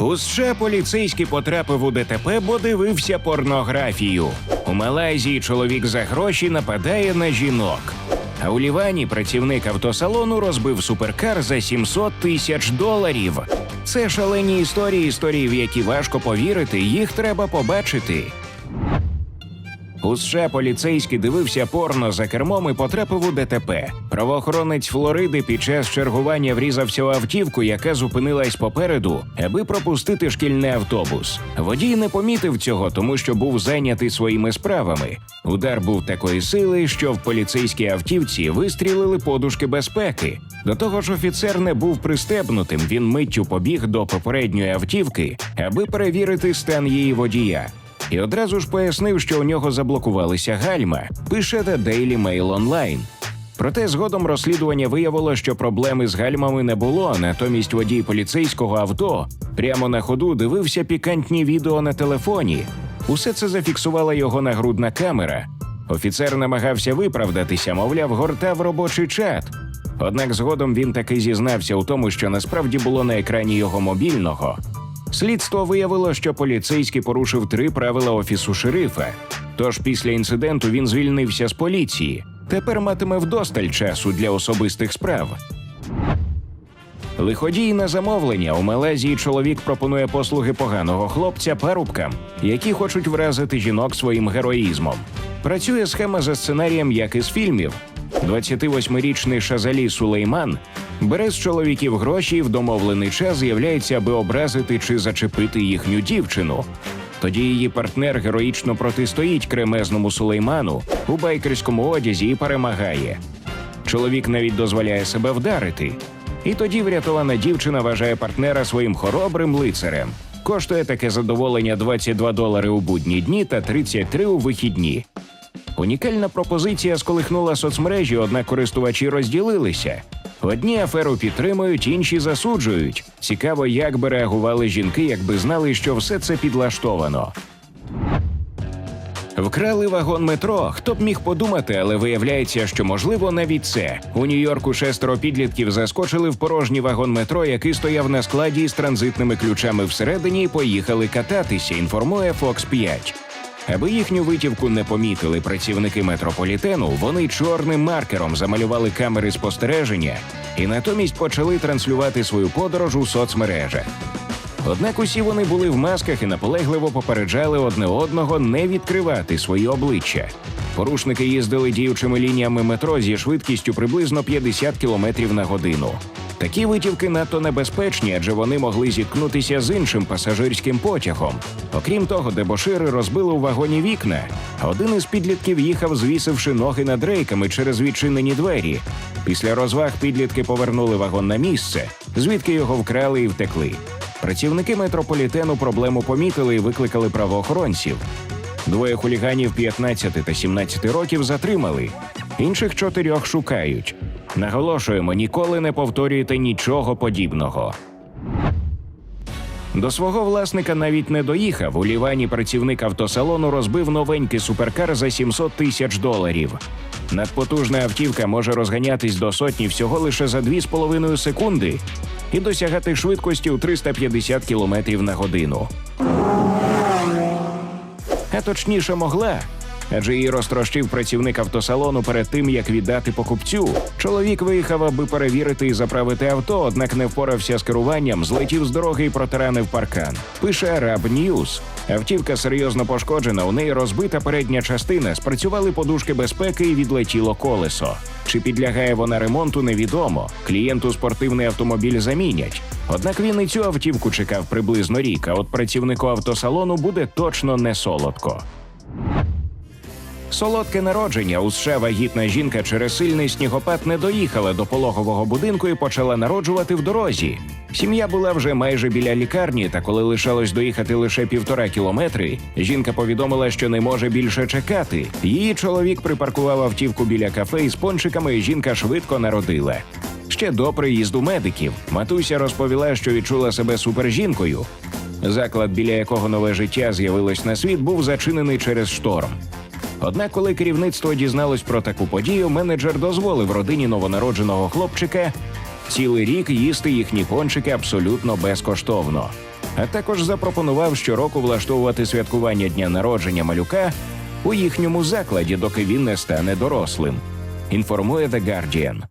У США поліцейський потрапив у ДТП, бо дивився порнографію. У Малайзії чоловік за гроші нападає на жінок. А у Лівані працівник автосалону розбив суперкар за 700 тисяч доларів. Це шалені історії, історії, в які важко повірити, їх треба побачити. У США поліцейський дивився порно за кермом і потрапив у ДТП. Правоохоронець Флориди під час чергування врізався у автівку, яка зупинилась попереду, аби пропустити шкільний автобус. Водій не помітив цього, тому що був зайнятий своїми справами. Удар був такої сили, що в поліцейській автівці вистрілили подушки безпеки. До того ж, офіцер не був пристебнутим. Він миттю побіг до попередньої автівки, аби перевірити стан її водія і одразу ж пояснив, що у нього заблокувалися гальма. Пише The Daily Mail Online. Проте згодом розслідування виявило, що проблеми з гальмами не було. Натомість водій поліцейського авто прямо на ходу дивився пікантні відео на телефоні. Усе це зафіксувала його нагрудна камера. Офіцер намагався виправдатися, мовляв, гортав робочий чат. Однак згодом він таки зізнався у тому, що насправді було на екрані його мобільного. Слідство виявило, що поліцейський порушив три правила офісу шерифа. Тож після інциденту він звільнився з поліції. Тепер матиме вдосталь часу для особистих справ. Лиходій на замовлення у Малайзії чоловік пропонує послуги поганого хлопця парубкам, які хочуть вразити жінок своїм героїзмом. Працює схема за сценарієм, як із фільмів. 28-річний Шазалі Сулейман бере з чоловіків гроші і в домовлений час з'являється, аби образити чи зачепити їхню дівчину. Тоді її партнер героїчно протистоїть кремезному Сулейману у байкерському одязі і перемагає. Чоловік навіть дозволяє себе вдарити. І тоді врятована дівчина вважає партнера своїм хоробрим лицарем. Коштує таке задоволення 22 долари у будні дні та 33 у вихідні. Унікальна пропозиція сколихнула соцмережі, однак користувачі розділилися. Одні аферу підтримують, інші засуджують. Цікаво, як би реагували жінки, якби знали, що все це підлаштовано. Вкрали вагон метро. Хто б міг подумати, але виявляється, що можливо навіть це. У Нью-Йорку шестеро підлітків заскочили в порожній вагон метро, який стояв на складі з транзитними ключами всередині, і поїхали кататися. Інформує Fox 5. Аби їхню витівку не помітили працівники метрополітену, вони чорним маркером замалювали камери спостереження і натомість почали транслювати свою подорож у соцмережах. Однак усі вони були в масках і наполегливо попереджали одне одного не відкривати свої обличчя. Порушники їздили діючими лініями метро зі швидкістю приблизно 50 км на годину. Такі витівки надто небезпечні, адже вони могли зіткнутися з іншим пасажирським потягом. Окрім того, дебошири розбили у вагоні вікна. Один із підлітків їхав, звісивши ноги над рейками через відчинені двері. Після розваг підлітки повернули вагон на місце, звідки його вкрали і втекли. Працівники метрополітену проблему помітили і викликали правоохоронців. Двоє хуліганів 15 та 17 років затримали, інших чотирьох шукають. Наголошуємо, ніколи не повторюйте нічого подібного. До свого власника навіть не доїхав. У Лівані працівник автосалону розбив новенький суперкар за 700 тисяч доларів. Надпотужна автівка може розганятись до сотні всього лише за 2,5 секунди і досягати швидкості у 350 км на годину. А точніше могла. Адже її розтрощив працівник автосалону перед тим, як віддати покупцю. Чоловік виїхав, аби перевірити і заправити авто, однак не впорався з керуванням, злетів з дороги і протаранив паркан. Пише Arab News. Автівка серйозно пошкоджена. У неї розбита передня частина, спрацювали подушки безпеки і відлетіло колесо. Чи підлягає вона ремонту, невідомо. Клієнту спортивний автомобіль замінять. Однак він і цю автівку чекав приблизно рік. А от працівнику автосалону буде точно не солодко. Солодке народження у США вагітна жінка через сильний снігопад не доїхала до пологового будинку і почала народжувати в дорозі. Сім'я була вже майже біля лікарні, та коли лишалось доїхати лише півтора кілометри, жінка повідомила, що не може більше чекати. Її чоловік припаркував автівку біля кафе із пончиками, і жінка швидко народила. Ще до приїзду медиків матуся розповіла, що відчула себе супержінкою. Заклад, біля якого нове життя з'явилось на світ, був зачинений через шторм. Однак, коли керівництво дізналось про таку подію, менеджер дозволив родині новонародженого хлопчика цілий рік їсти їхні пончики абсолютно безкоштовно. а також запропонував щороку влаштовувати святкування дня народження малюка у їхньому закладі, доки він не стане дорослим. Інформує The Guardian.